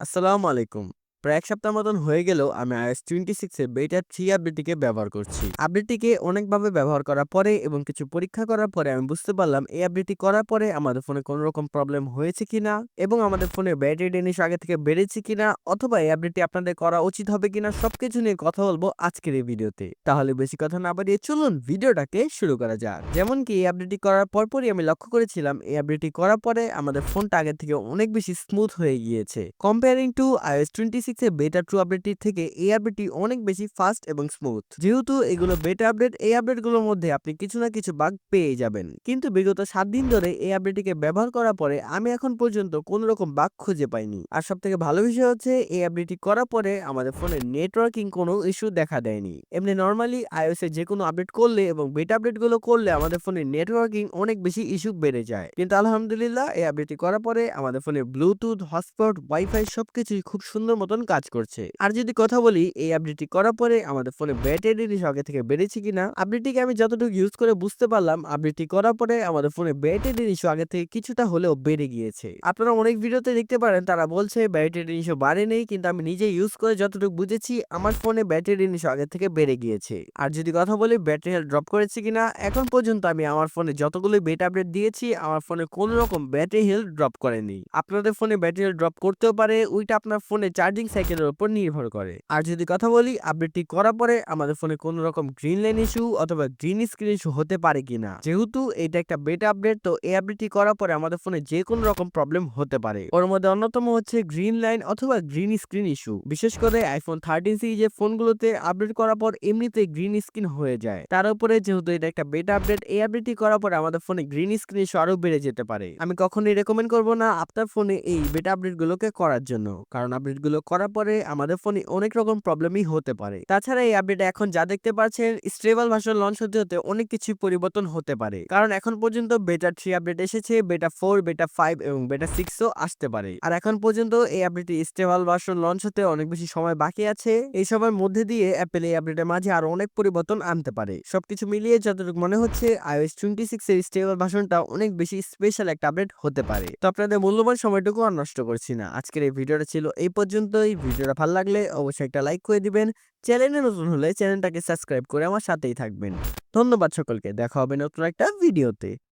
আসসালামু আলাইকুম। প্রায় এক সপ্তাহ মতন হয়ে গেলেও আমি iOS 26 এর বেটা থ্রি আপডেটটিকে ব্যবহার করছি। আপডেটটিকে অনেকভাবে ব্যবহার করার পরে এবং কিছু পরীক্ষা করার পরে আমি বুঝতে পারলাম এই আপডেটটি করার পরে আমাদের ফোনে কোনো রকম প্রবলেম হয়েছে কিনা এবং আমাদের ফোনে ব্যাটারি ড্রেনেজ আগে থেকে বেড়েছে কিনা অথবা এই আপডেটটি আপনাদের করা উচিত হবে কিনা সবকিছু নিয়ে কথা বলব আজকের এই ভিডিওতে। তাহলে বেশি কথা না বাড়িয়ে চলুন ভিডিওটাকে শুরু করা যাক। যেমন কি এই আপডেটটি করার পরপরই আমি লক্ষ্য করেছিলাম এই আপডেটটি করার পরে আমাদের ফোনটা আগের থেকে অনেক বেশি স্মুথ হয়ে গিয়েছে। কম্পেয়ারিং টু iOS 26 এর বেটা 2 আপডেটটির থেকে এই আপডেটটি অনেক বেশি ফাস্ট এবং স্মুথ। যেহেতু এগুলো বেটা আপডেট এই আপডেটগুলোর মধ্যে আপনি কিছু না কিছু বাগ পেয়ে যাবেন। কিন্তু বিগত ৭ দিন ধরে এই আপডেটটিকে ব্যবহার করার পরে আমি এখন পর্যন্ত কোনো রকম বাগ খুঁজে পাইনি। আর সবথেকে ভালো বিষয় হচ্ছে এই আপডেটটি করার পরে আমাদের ফোনে নেটওয়ার্কিং কোনো ইস্যু দেখা দেয়নি। এমনি নর্মালি নরমালি iOS যে কোনো আপডেট করলে এবং বেটা আপডেটগুলো করলে আমাদের ফোনে নেটওয়ার্কিং অনেক বেশি ইস্যু বেড়ে যায়। কিন্তু আলহামদুলিল্লাহ এই আপডেটটি করার পরে আমাদের ফোনে ব্লুটুথ, হটস্পট, ওয়াইফাই সবকিছুই খুব সুন্দর মতন কাজ করছে। আর যদি কথা বলি এই আপডেটটি করার পরে আমাদের ফোনে ব্যাটারি রিলিজ আগে থেকে বেড়েছে কিনা, আপডেটটিকে আমি যতটুকু ইউজ করে বুঝতে পারলাম, আপডেটটি করার পরে আমাদের ফোনে ব্যাটারি রিলিজ আগে থেকে কিছুটা হলেও বেড়ে গিয়েছে। আপনারা অনেক ভিডিওতে দেখতে পারেন, তারা বলছে ব্যাটারি রিলিজ বাড়েনি কিন্তু আমি নিজে ইউজ করে যতটুকু বুঝেছি, আমার ফোনে ব্যাটারি রিলিজ আগে থেকে বেড়ে গিয়েছে। আর যদি কথা বলি ব্যাটারি হেলথ ড্রপ করেছে কিনা, এখন পর্যন্ত আমি আমার ফোনে যতগুলো বেটা আপডেট দিয়েছি, আমার ফোনে কোনো রকম ব্যাটারি হেলথ ড্রপ করেনি। আপনাদের ফোনে ব্যাটারি হেলথ ড্রপ করতেও পারে, ওইটা আপনার ফোনে চার্জিং সাইকেলের উপর নির্ভর করে। আর যদি কথা বলি আপডেটটি করার পরে আমাদের ফোনে কোনো রকম গ্রিন লাইন ইস্যু অথবা গ্রিন স্ক্রিন ইস্যু হতে পারে কিনা। যেহেতু এটা একটা বেটা আপডেট তো এই আপডেটটি করার পরে আমাদের ফোনে যে কোনো রকম প্রবলেম হতে পারে। ওর মধ্যে অন্যতম হচ্ছে গ্রিন লাইন অথবা গ্রিন স্ক্রিন ইস্যু বিশেষ করে আইফোন থার্টিন সিরিজের ফোনগুলোতে আপডেট করার পর এমনিতে গ্রিন স্ক্রিন হয়ে যায়। তার উপরে যেহেতু এটা একটা বেটা আপডেট এই আপডেটটি করার পরে আমাদের ফোনে গ্রিন স্ক্রিন ইস্যু আরও বেড়ে যেতে পারে। আমি কখনোই রেকমেন্ড করব না আপনার ফোনে এই বেটা আপডেট গুলোকে করার জন্য। কারণ আপডেটগুলো করার পরে আমাদের ফোনে অনেক রকম প্রবলেমই হতে পারে। তাছাড়া এই আপডেটে এখন যা দেখতে পাচ্ছেন স্টেবল ভার্সন লঞ্চ হতে হতে অনেক কিছু পরিবর্তন হতে পারে। কারণ এখন পর্যন্ত বেটা থ্রি আপডেট এসেছে বেটা ফোর বেটা ফাইভ এবং বেটা সিক্সও আসতে পারে। আর এখন পর্যন্ত এই আপডেটটি স্টেবল ভার্সন লঞ্চ হতে অনেক বেশি সময় বাকি আছে। এই সময়ের মধ্যে দিয়ে অ্যাপেল এই আপডেটের মাঝে আরও অনেক পরিবর্তন আনতে পারে। সবকিছু মিলিয়ে যতটুকু মনে হচ্ছে, iOS 26 এর স্টেবল ভার্সনটা অনেক বেশি স্পেশাল একটা আপডেট হতে পারে। তো আপনাদের মূল্যবান সময়টুকু আর নষ্ট করছি না। আজকের এই ভিডিওটা ছিল এই পর্যন্তই। ভিডিওটা ভালো লাগলে অবশ্যই একটা লাইক করে দিবেন। চ্যানেলে নতুন হলে চ্যানেলটাকে সাবস্ক্রাইব করে আমার সাথেই থাকবেন। ধন্যবাদ সকলকে, দেখা হবে নতুন একটা ভিডিওতে।